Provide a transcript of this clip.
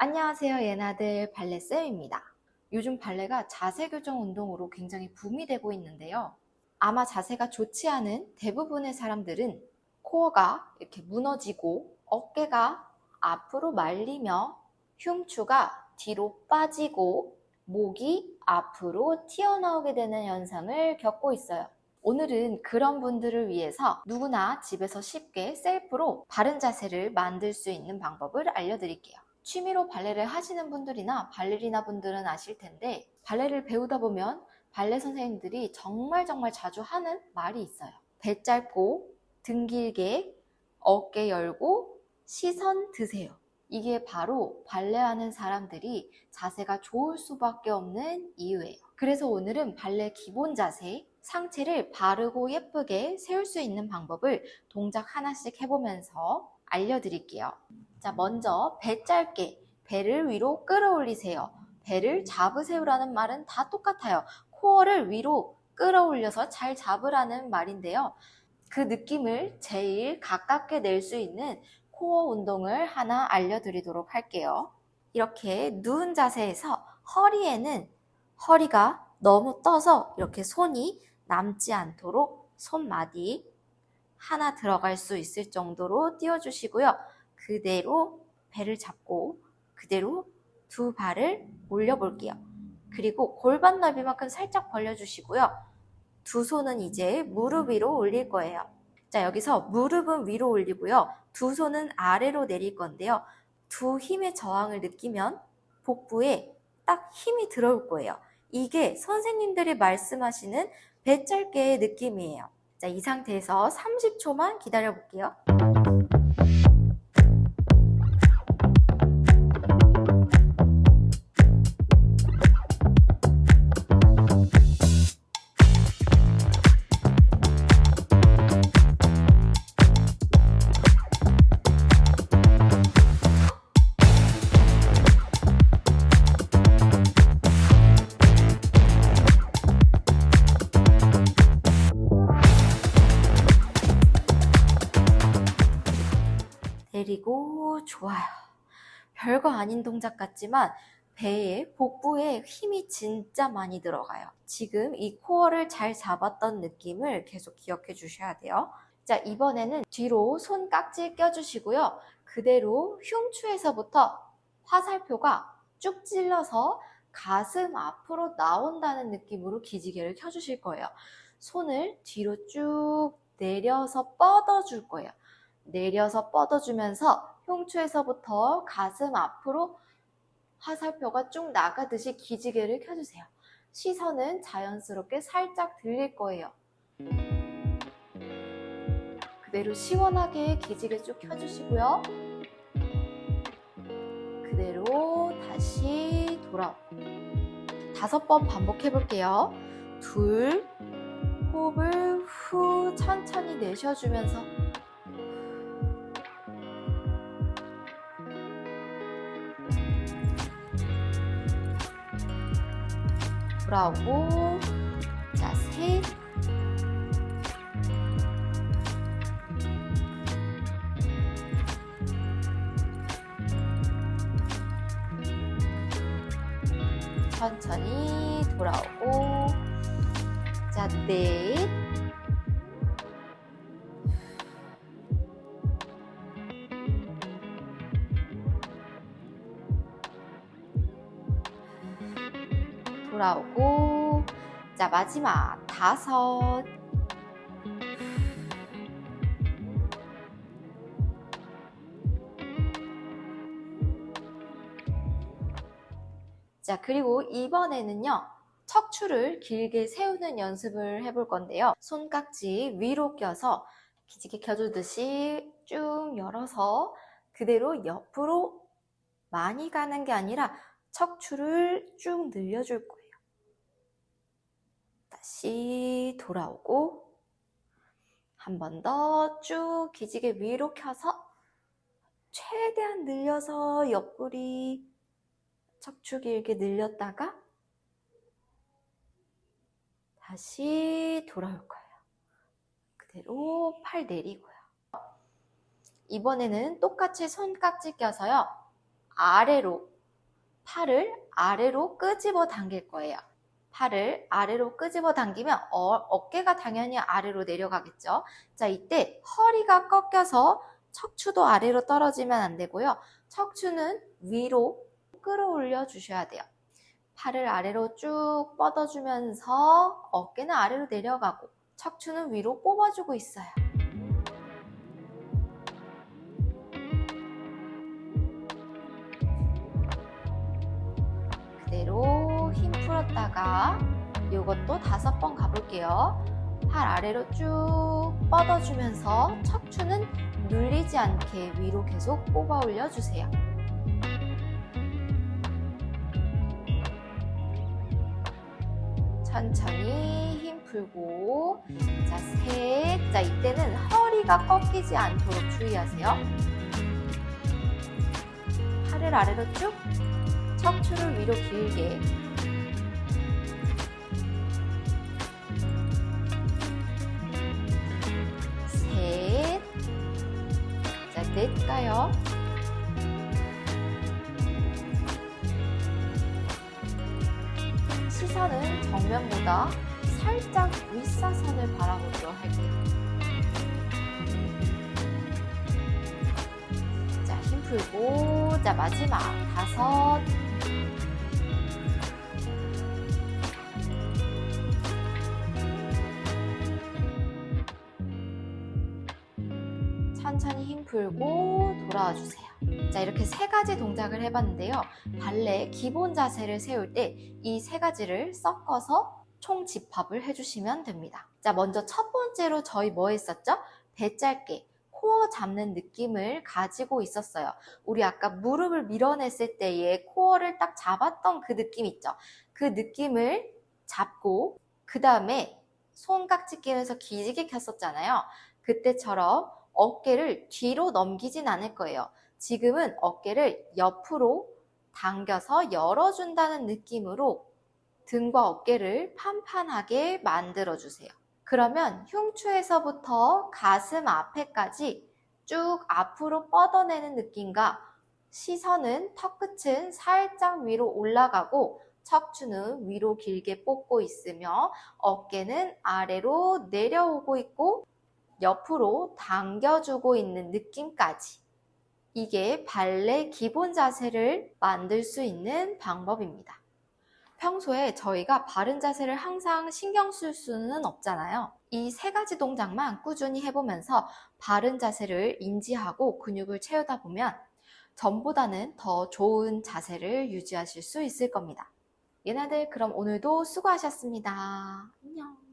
안녕하세요, 예나들 발레쌤입니다. 요즘 발레가 자세 교정 운동으로 굉장히 붐이 되고 있는데요. 아마 자세가 좋지 않은 대부분의 사람들은 코어가 이렇게 무너지고 어깨가 앞으로 말리며 흉추가 뒤로 빠지고 목이 앞으로 튀어나오게 되는 현상을 겪고 있어요. 오늘은 그런 분들을 위해서 누구나 집에서 쉽게 셀프로 바른 자세를 만들 수 있는 방법을 알려드릴게요. 취미로 발레를 하시는 분들이나 발레리나 분들은 아실 텐데 발레를 배우다 보면 발레 선생님들이 정말 정말 자주 하는 말이 있어요. 배 짧고 등 길게 어깨 열고 시선 드세요. 이게 바로 발레하는 사람들이 자세가 좋을 수밖에 없는 이유예요. 그래서 오늘은 발레 기본 자세, 상체를 바르고 예쁘게 세울 수 있는 방법을 동작 하나씩 해보면서 알려드릴게요. 자, 먼저 배 짧게 배를 위로 끌어올리세요. 배를 잡으세요라는 말은 다 똑같아요. 코어를 위로 끌어올려서 잘 잡으라는 말인데요. 그 느낌을 제일 가깝게 낼 수 있는 코어 운동을 하나 알려드리도록 할게요. 이렇게 누운 자세에서 허리에는 허리가 너무 떠서 이렇게 손이 남지 않도록 손마디 하나 들어갈 수 있을 정도로 띄워주시고요. 그대로 배를 잡고 그대로 두 발을 올려볼게요. 그리고 골반 넓이만큼 살짝 벌려주시고요. 두 손은 이제 무릎 위로 올릴 거예요. 자, 여기서 무릎은 위로 올리고요. 두 손은 아래로 내릴 건데요. 두 힘의 저항을 느끼면 복부에 딱 힘이 들어올 거예요. 이게 선생님들이 말씀하시는 배 짧게의 느낌이에요. 자, 이 상태에서 30초만 기다려 볼게요. 내리고 좋아요. 별거 아닌 동작 같지만 배에 복부에 힘이 진짜 많이 들어가요. 지금 이 코어를 잘 잡았던 느낌을 계속 기억해 주셔야 돼요. 자, 이번에는 뒤로 손 깍지 껴주시고요. 그대로 흉추에서부터 화살표가 쭉 찔러서 가슴 앞으로 나온다는 느낌으로 기지개를 켜주실 거예요. 손을 뒤로 쭉 내려서 뻗어줄 거예요. 내려서 뻗어주면서 흉추에서부터 가슴 앞으로 화살표가 쭉 나가듯이 기지개를 켜주세요. 시선은 자연스럽게 살짝 들릴 거예요. 그대로 시원하게 기지개 쭉 켜주시고요. 그대로 다시 돌아. 다섯 번 반복해 볼게요. 둘, 호흡을 후 천천히 내쉬어주면서 돌아오고 자, 셋. 천천히 돌아오고. 자, 넷 돌아오고 자 마지막 다섯 자 그리고 이번에는요 척추를 길게 세우는 연습을 해볼 건데요 손깍지 위로 껴서 기지개 켜주듯이 쭉 열어서 그대로 옆으로 많이 가는 게 아니라 척추를 쭉 늘려줄 거예요. 다시 돌아오고 한 번 더 쭉 기지개 위로 켜서 최대한 늘려서 옆구리 척추 길게 늘렸다가 다시 돌아올 거예요. 그대로 팔 내리고요. 이번에는 똑같이 손깍지 껴서요. 아래로, 팔을 아래로 끄집어 당길 거예요. 팔을 아래로 끄집어 당기면 어, 깨가 당연히 아래로 내려가겠죠. 자, 이때 허리가 꺾여서 척추도 아래로 떨어지면 안 되고요. 척추는 위로 끌어올려 주셔야 돼요. 팔을 아래로 쭉 뻗어주면서 어깨는 아래로 내려가고 척추는 위로 뽑아주고 있어요. 그대로 힘 풀었다가 이것도 다섯 번 가볼게요. 팔 아래로 쭉 뻗어주면서 척추는 눌리지 않게 위로 계속 뽑아 올려주세요. 천천히 힘 풀고 자, 셋. 자, 이때는 허리가 꺾이지 않도록 주의하세요. 팔을 아래로 쭉 척추를 위로 길게 가요. 시선은 정면보다 살짝 윗사선을 바라보도록 할게요. 자, 힘 풀고, 자, 마지막 다섯. 천천히 힘 풀고 돌아와 주세요. 자, 이렇게 세 가지 동작을 해봤는데요. 발레 기본 자세를 세울 때 이 세 가지를 섞어서 총 집합을 해주시면 됩니다. 자, 먼저 첫 번째로 저희 뭐 했었죠? 배 짧게 코어 잡는 느낌을 가지고 있었어요. 우리 아까 무릎을 밀어냈을 때에 코어를 딱 잡았던 그 느낌 있죠? 그 느낌을 잡고 그 다음에 손깍지 끼면서 기지개 켰었잖아요. 그때처럼 어깨를 뒤로 넘기진 않을 거예요. 지금은 어깨를 옆으로 당겨서 열어준다는 느낌으로 등과 어깨를 판판하게 만들어주세요. 그러면 흉추에서부터 가슴 앞에까지 쭉 앞으로 뻗어내는 느낌과 시선은 턱끝은 살짝 위로 올라가고 척추는 위로 길게 뻗고 있으며 어깨는 아래로 내려오고 있고 옆으로 당겨주고 있는 느낌까지. 이게 발레 기본 자세를 만들 수 있는 방법입니다. 평소에 저희가 바른 자세를 항상 신경 쓸 수는 없잖아요. 이 세 가지 동작만 꾸준히 해보면서 바른 자세를 인지하고 근육을 채우다 보면 전보다는 더 좋은 자세를 유지하실 수 있을 겁니다. 얘네들 그럼 오늘도 수고하셨습니다. 안녕.